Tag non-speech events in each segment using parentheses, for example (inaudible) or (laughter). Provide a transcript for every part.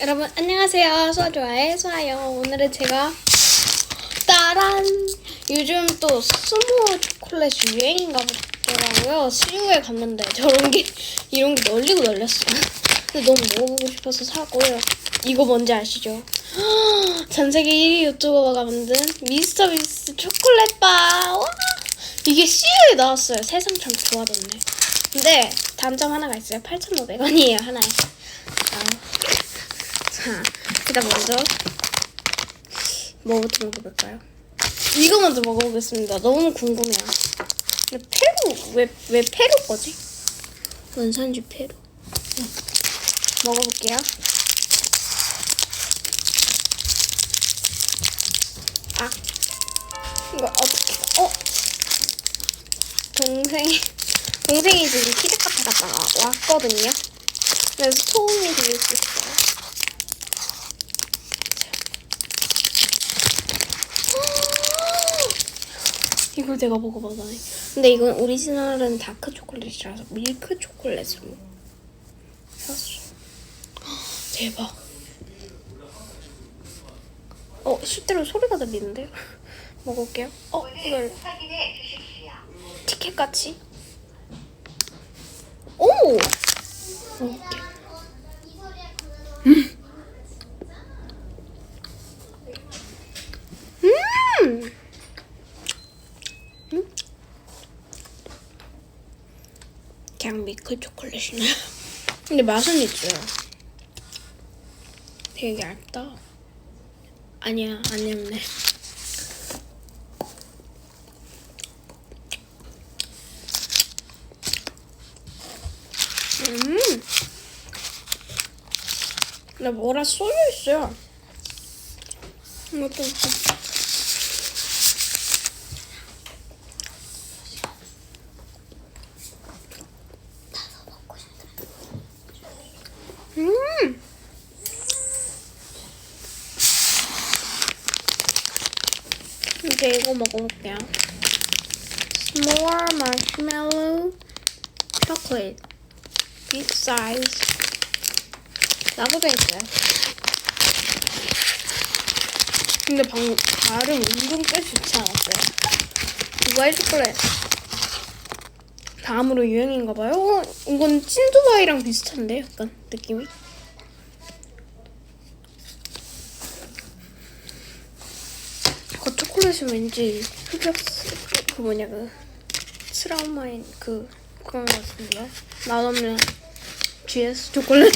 여러분 안녕하세요. 수아 좋아해 수아요. 오늘은 제가 따란 요즘 또 스모 초콜릿 유행인가 보더라고요. 시우에 갔는데 저런 게 (laughs) 이런 게 널리고 널렸어요. 근데 너무 먹어보고 싶어서 사고요. 이거 뭔지 아시죠? (gasps) 전 세계 1위 유튜버가 만든 미스터 미스 초콜릿 바. 와! 이게 CU에 나왔어요. 세상 참 좋아졌네. 근데 단점 하나가 있어요. 8,500원이에요 하나에. 아. 자, 일단 먼저 뭐부터 먹어볼까요? 이거 먼저 먹어보겠습니다. 너무 궁금해요. 근데 페루 왜 왜 페루 거지? 원산지 페루. 응. 먹어볼게요. 아, 이거 어떻게? 어, 동생이 동생이 지금 키즈 카페 갔다가 왔거든요. 그래서 소음이 들릴 수 있어요. 이걸 내가 먹어봐다니. 근데 이건 오리지널은 다크 초콜릿이라서 밀크 초콜릿으로 샀어. 대박. 어, 실제로 소리가 들리는데요? (laughs) 먹을게요. 어, 이걸 확인해 주십시오. 티켓 같이. 오! 먹을게. 음! 음! 음? 그냥 밀크 초콜릿이네. 근데 맛은 있어요. 되게 얇다. 아니야, 안 얇네. 음. 근데 뭐라 쏠려 있어요. 이것도 있고. 음. 이제 이거 먹어볼게요. S'more marshmallow chocolate. big size. 나보다 있어요. 근데 방금 발음 은근 꽤 좋지 않았어요? 두바이 초콜릿. 다음으로 유행인가봐요. 어, 이건 찐두바이랑 비슷한데 약간 느낌이. 그 초콜릿은 왠지 흡혈스 그 뭐냐 그 트라우마인 그 그런 거 같은데요. 맛없는 GS 초콜릿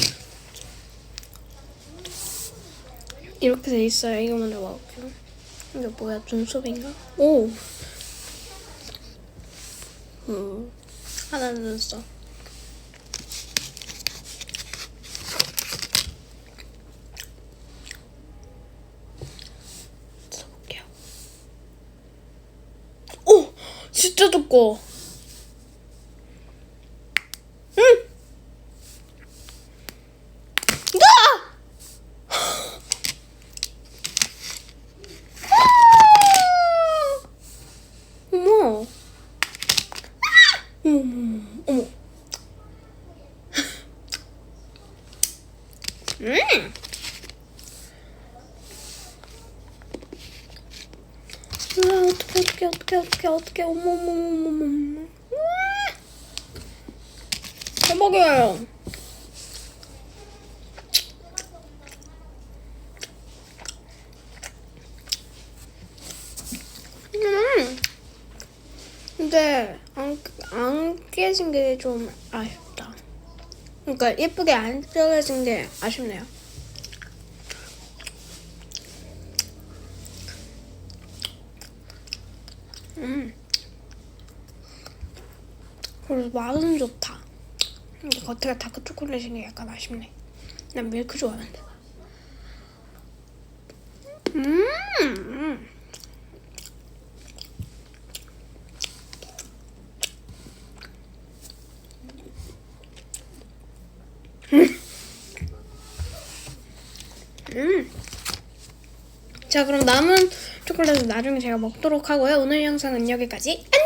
이렇게 돼 있어요. 이거 먼저 먹을게요. 이게 뭐야? 눈썹인가? 오. 음. 하나 눈썹. 써볼게요. 오, 진짜 두꺼워. 응. 아! (gasps) 어머. 어머, 어머, 어 (laughs) 아, 어떡해, 어떡해, 어떡해, 어떡해, 어떡해, 어머, 어머, 어머, 어머, 어머. 먹여요. 음. 근데 안, 안 깨진 게 좀 아쉽다. 그러니까 예쁘게 안 쪄진 게 아쉽네요. 음. 그래서 맛은 좋다. 근데 겉에가 다크 초콜릿인 게 약간 아쉽네. 난 밀크 좋아하는데. 음. 음. 음. 자, 그럼 남은 초콜릿은 나중에 제가 먹도록 하고요. 오늘 영상은 여기까지. 안녕!